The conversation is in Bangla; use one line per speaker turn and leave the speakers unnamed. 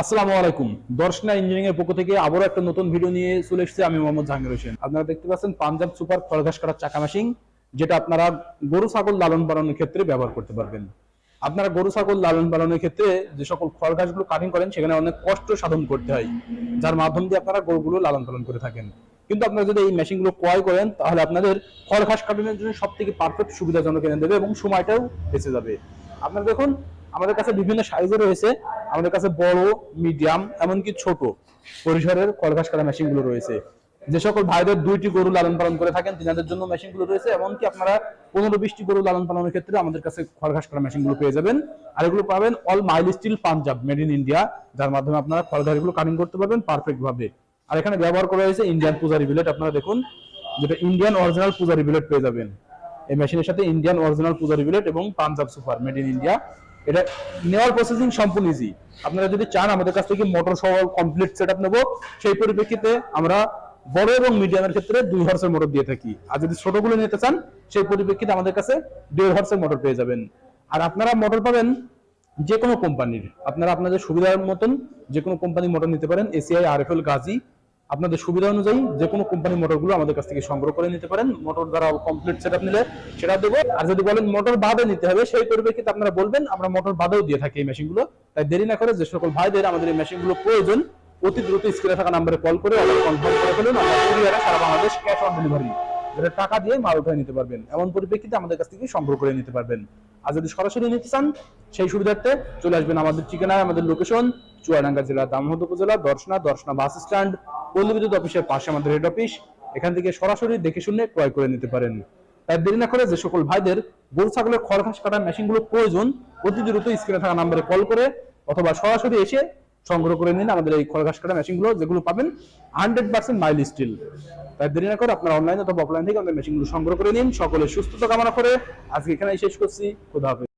আসসালামু আলাইকুম। দর্শনা ইঞ্জিনিয়ারিং এর পক্ষ থেকে আবারও একটা নতুন ভিডিও নিয়ে চলে এসেছি আমি মোহাম্মদ জাহাঙ্গীর হোসেন। আপনারা দেখতে পাচ্ছেন পাঞ্জাব সুপার খড়ঘাস কাটার চাকা মেশিন যেটা আপনারা গরু, ছাগল লালন পালনের ক্ষেত্রে ব্যবহার করতে পারবেন। আপনারা গরু, ছাগল লালন পালনের ক্ষেত্রে যে সকল খড়ঘাসগুলো কাটিং করেন, সেখানে অনেক কষ্ট সাধন করতে হয়, যার মাধ্যম দিয়ে আপনারা গরুগুলো লালন পালন করে থাকেন। কিন্তু আপনারা যদি এই মেশিনগুলো ক্রয় করেন, তাহলে আপনাদের খড়ঘাস কাটানোর জন্য সব থেকে পারফেক্ট সুবিধাজনক এনে দেবে এবং সময়টাও বেঁচে যাবে। আপনারা দেখুন, আমাদের কাছে বিভিন্ন সাইজে রয়েছে। আমাদের কাছে বড় মিডিয়াম এমনকি ছোট পরিসরের খড়ঘাস কাটা মেশিনগুলো রয়েছে। যে সকল ভাইদের দুইটি গরু লালন পালন করে থাকেন, তিনাদের জন্য মেশিনগুলো রয়েছে, এমনকি আপনারা পনেরো বিশটি গরু লালন পালনের ক্ষেত্রে আমাদের কাছে খড়ঘাস কাটা মেশিনগুলো পেয়ে যাবেন। আর এগুলো পাবেন all mile steel Punjab made in India যার মাধ্যমে আপনারা খড়ঘাসগুলো কাটিং করতে পারবেন পারফেক্ট ভাবে আর এখানে ব্যবহার করা হয়েছে ইন্ডিয়ান পূজারি বিলেট আপনারা দেখুন, যেটা ইন্ডিয়ান অরিজিনাল পূজারি বিলেট পেয়ে যাবেন। এই মেশিনের সাথে ইন্ডিয়ান অরিজিনাল পূজারি বিলেট এবং Punjab super made in India এটা নেওয়ার প্রসেসিং সম্পূর্ণ ইজি আপনারা যদি চান, আমাদের কাছ থেকে মোটর সহ কমপ্লিট সেটআপ নেব। সেই পরিপ্রেক্ষিতে আমরা বড় এবং মিডিয়ামের ক্ষেত্রে দুই হর্সের মোটর দিয়ে থাকি। আর যদি ছোটগুলো নিতে চান, সেই পরিপ্রেক্ষিতে আমাদের কাছে দেড় হর্সের মোটর পেয়ে যাবেন। আর আপনারা মোটর পাবেন যে কোনো কোম্পানির আপনারা আপনাদের সুবিধার মতন যে কোনো কোম্পানি মোটর নিতে পারেন। এসিআই আরএফএল গাজী আপনাদের সুবিধা অনুযায়ী যে কোনো কোম্পানি মোটরগুলো আমাদের কাছ থেকে সংগ্রহ করে নিতে পারেন। মোটর দ্বারা কমপ্লিট সেটআপ নিলে সেটা দেবো। আর যদি বলেন মোটর বাদে নিতে হবে, সেই পরিপ্রেক্ষিতে আপনারা বলবেন, আমরা মোটর বাদেও দিয়ে থাকি এই মেশিনগুলো তাই দেরি না করে যে সকল ভাইদের আমাদের এই মেশিনগুলো প্রয়োজন, অতি দ্রুত স্ক্রিনে থাকা নাম্বারে কল করে অর্ডার কনফার্ম করে ফেলুন। আমরা সারা বাংলাদেশ ক্যাশ অন ডেলিভারি যেটা টাকা দিয়ে মাল উঠায় নিতে পারবেন। এমন পরিপ্রেক্ষিতে আমাদের কাছ থেকে সংগ্রহ করে নিতে পারবেন। আর যদি সরাসরি নিতে চান, সেই সুবিধার্থে চলে আসবেন আমাদের ঠিকানায়, আমাদের লোকেশন চুয়াডাঙ্গা জেলা দামোহদ উপজেলা, দর্শনা দর্শনা বাস স্ট্যান্ড পল্লী বিদ্যুৎ অফিসের পাশে আমাদের হেড অফিস এখান থেকে সরাসরি দেখে শুনে ক্রয় করে নিতে পারেন। তাই দেরি না করে যে সকল ভাইদের গরু ছাগলের খড় ঘাস কাটার মেশিনগুলো প্রয়োজন, অতি দ্রুত স্ক্রিনে থাকা নাম্বারে কল করে অথবা সরাসরি এসে সংগ্রহ করে নিন আমাদের এই খড় ঘাস কাটা মেশিনগুলো, যেগুলো পাবেন হান্ড্রেড পার্সেন্ট মাইল স্টিল তাই দেরি না করে আপনার অনলাইন অথবা অফলাইন থেকে আমাদের মেশিনগুলো সংগ্রহ করে নিন। সকলের সুস্থতা কামনা করে আজকে এখানে শেষ করছি। খুদা হাফেজ।